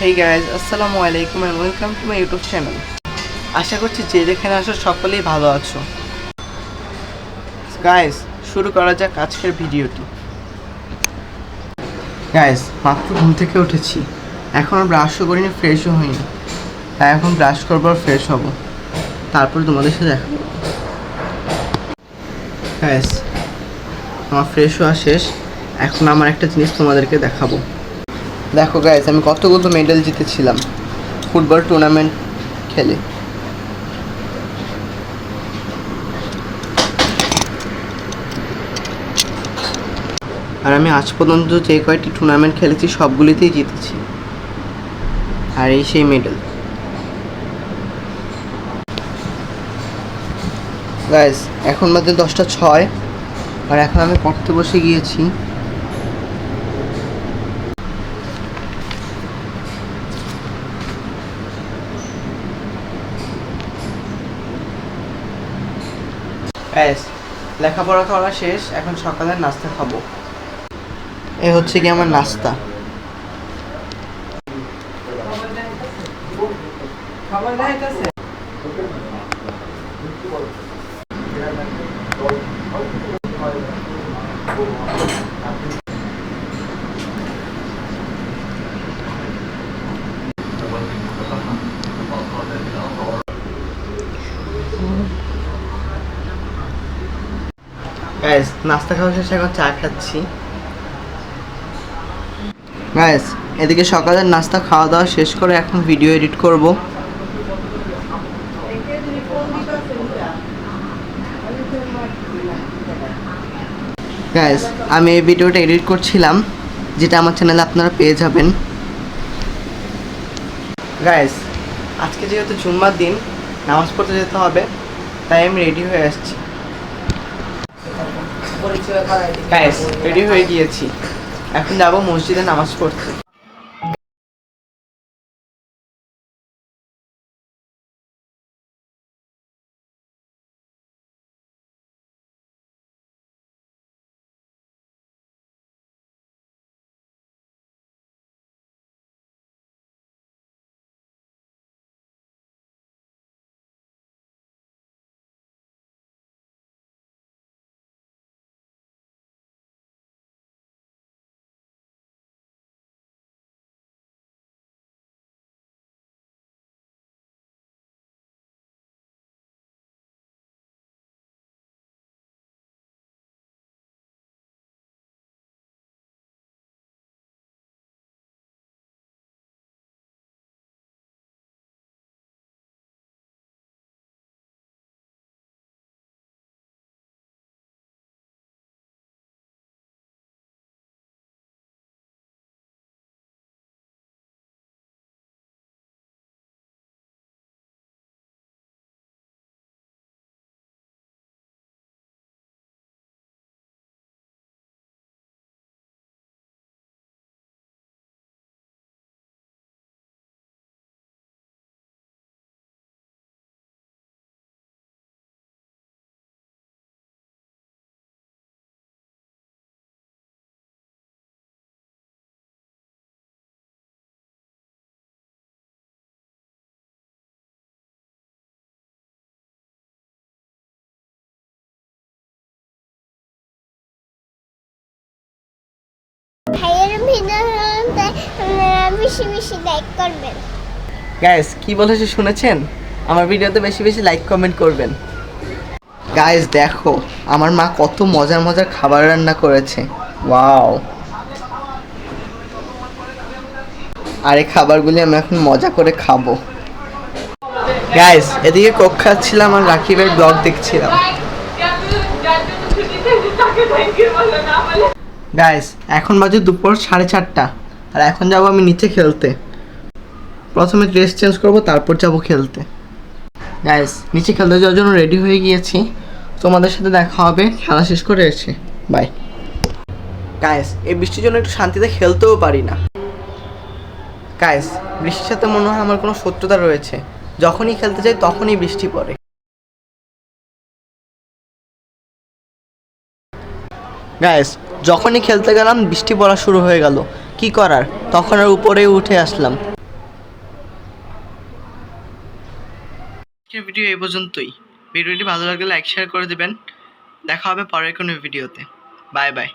হেই guys আসসালামু আলাইকুম and welcome to my YouTube channel আশা করছি যে যেখানে আসো সকলেই ভালো আছো। গাইজ শুরু করা যাক আজকের ভিডিওটি। গাইজ মাত্র ঘুম থেকে উঠেছি। এখনও ব্রাশও করিনি ফ্রেশও হইনি। তাই এখন ব্রাশ করব আর ফ্রেশ হব। তারপর তোমাদের সাথে দেখা গাইজ আমার ফ্রেশ হওয়া শেষ। এখন আমার একটা জিনিস তোমাদেরকে দেখাবো। দেখো গাইস আমি কতগুলো মেডেল জিতেছিলাম। ফুটবল টুর্নামেন্ট খেলে। আর আমি আজ পর্যন্ত যে কয়টি টুর্নামেন্ট খেলেছি, সবগুলিতেই জিতেছি। আর এই সেই মেডেল গাইস এখন মধ্যে দশটা ছয়, আর এখন আমি পড়তে বসে গিয়েছি। ব্যাস লেখাপড়া করা শেষ এখন সকালে নাস্তা খাব। এ হচ্ছে কি আমার নাস্তা। গাইস নাস্তা খাওয়া শেষে, এখন চা খাচ্ছি। গাইস এদিকে সকালের নাস্তা খাওয়া দাওয়া শেষ করে এখন ভিডিও এডিট করব। গাইস আমি এই ভিডিওটা এডিট করছিলাম, যেটা আমার চ্যানেলে আপনারা পেয়ে যাবেন। গাইস আজকে যেহেতু জুম্মার দিন, নামাজ পড়তে যেতে হবে, তাই আমি রেডি হয়ে আসছি। রেডি হয়ে গিয়েছি। এখন যাব মসজিদে নামাজ পড়তে। ভাইয়ের ভিডিওতে আপনারা বেশি বেশি লাইক করবেন গাইস কি বলেছে শুনেছেন আমার ভিডিওতে বেশি বেশি লাইক কমেন্ট করবেন গাইস দেখো আমার মা কত মজার মজার খাবার রান্না করেছে ওয়াও আর এই খাবারগুলি আমি এখন মজা করে খাব গাইস এদিকে কোক খাচ্ছিলাম আর রাকিবের ব্লগ দেখছিলাম গাইস এখন বাজে দুপুর সাড়ে চারটা। আর এখন যাব আমি নিচে খেলতে। প্রথমে ড্রেস চেঞ্জ করব, তারপর যাব খেলতে। গাইস নিচে খেলতে যাওয়ার জন্য রেডি হয়ে গিয়েছি। তোমাদের সাথে দেখা হবে, খেলা শেষ করে এসে বাই গাইস এই বৃষ্টির জন্য একটু শান্তিতে খেলতেও পারি না। গাইস বৃষ্টির সাথে মনে হয় আমার কোনো শত্রুতা রয়েছে। যখনই খেলতে যাই, তখনই বৃষ্টি পড়ে। গাইস যখনই খেলতে গেলাম, বৃষ্টি পড়া শুরু হয়ে গেল। কি করার? তখন আর উপরে উঠে আসলাম। ভিডিও এই পর্যন্তই। ভিডিওটি ভালো লাগলে লাইক শেয়ার করে দেবেন। দেখা হবে পরের কোনো ভিডিওতে। Bye bye.